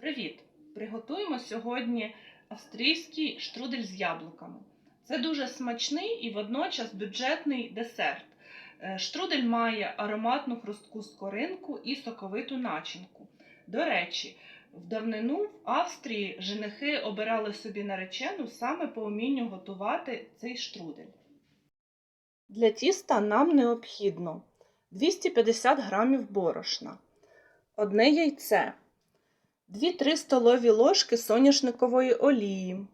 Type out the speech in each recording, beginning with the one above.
Привіт! Приготуємо сьогодні австрійський штрудель з яблуками. Це дуже смачний і водночас бюджетний десерт. Е, Штрудель має ароматну хрустку скоринку і соковиту начинку. До речі, в давнину в Австрії женихи обирали собі наречену саме по умінню готувати цей штрудель. Для тіста нам необхідно 250 г борошна, одне яйце. 2-3 столові ложки соняшникової олії,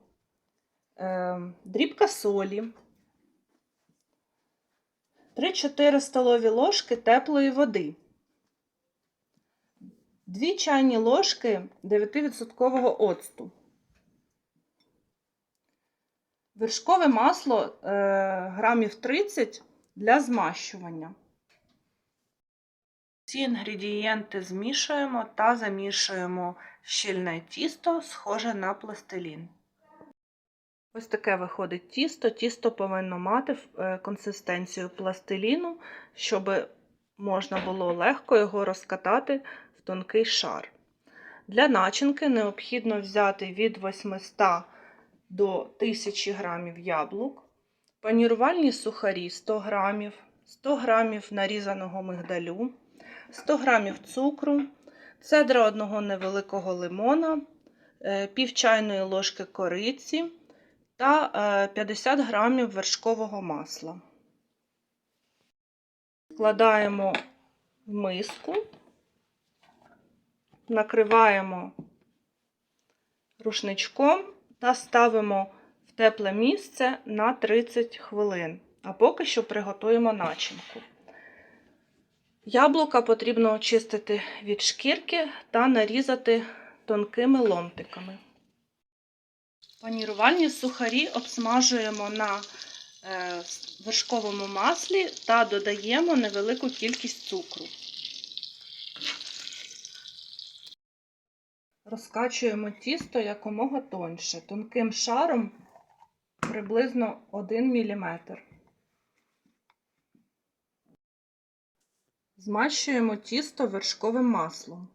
е, дрібка солі, 3-4 столові ложки теплої води, 2 чайні ложки 9% оцту, вершкове масло е, грамів 30 для змащування. Ці інгредієнти змішуємо та замішуємо щільне тісто, схоже на пластилін. Ось таке виходить тісто. Тісто повинно мати е, консистенцію пластиліну, щоб можна було легко його розкатати в тонкий шар. Для начинки необхідно взяти від 800 до 1000 грамів яблук, панірувальні сухарі 100 грамів, 100 грамів нарізаного мигдалю. 100 г цукру, цедра одного невеликого лимона, е, пів чайної ложки кориці та 50 г вершкового масла. Вкладаємо в миску, накриваємо рушничком та ставимо в тепле місце на 30 хвилин, а поки що приготуємо начинку. Яблука потрібно очистити від шкірки та нарізати тонкими ломтиками. Панірувальні сухарі обсмажуємо на е, вершковому маслі та додаємо невелику кількість цукру. Розкачуємо тісто якомога тоньше, тонким шаром приблизно 1 мм. Змащуємо тісто вершковим маслом.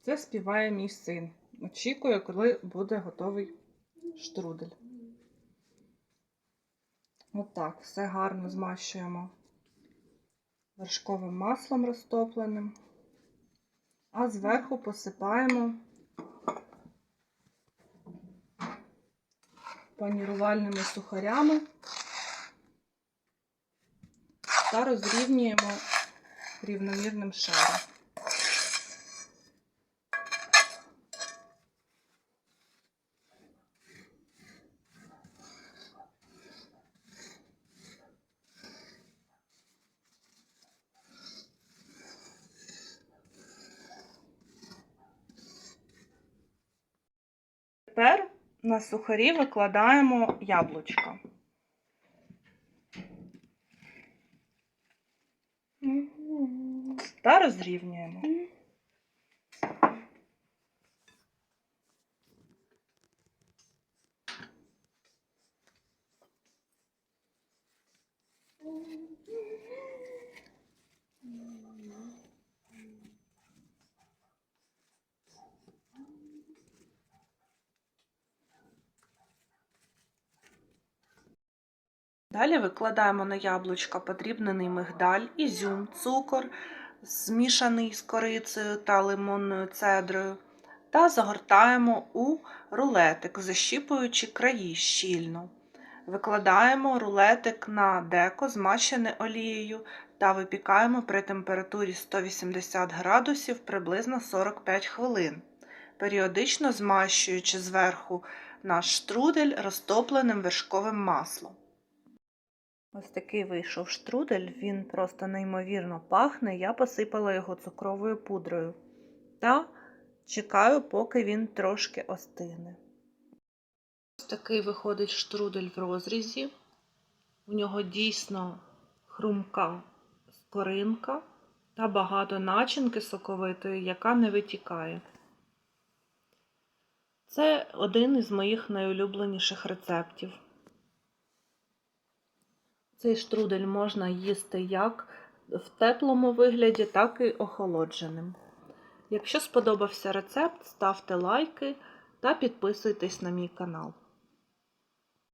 Це співає мій син. Очікує, коли буде готовий штрудель. Отак, все гарно змащуємо вершковим маслом розтопленим, а зверху посипаємо панірувальними сухарями та розрівнюємо рівномірним шаром. Тепер на сухарі викладаємо яблучко. Та розрівнюємо. Далі викладаємо на яблучка подрібнений мигдаль, ізюм, цукор, змішаний з корицею та лимонною цедрою, та загортаємо у рулетик, защіпуючи краї щільно. Викладаємо рулетик на деко, змащене олією, та випікаємо при температурі 180 градусів приблизно 45 хвилин, періодично змащуючи зверху наш штрудель розтопленим вершковим маслом. Ось такий вийшов штрудель, він просто неймовірно пахне. Я посипала його цукровою пудрою та чекаю, поки він трошки остигне. Ось такий виходить штрудель в розрізі. В нього дійсно хрумка скоринка, та багато начинки соковитої, яка не витікає. Це один із моїх найулюбленіших рецептів. Цей штрудель можна їсти як в теплому вигляді, так і охолодженим. Якщо сподобався рецепт, ставте лайки та підписуйтесь на мій канал.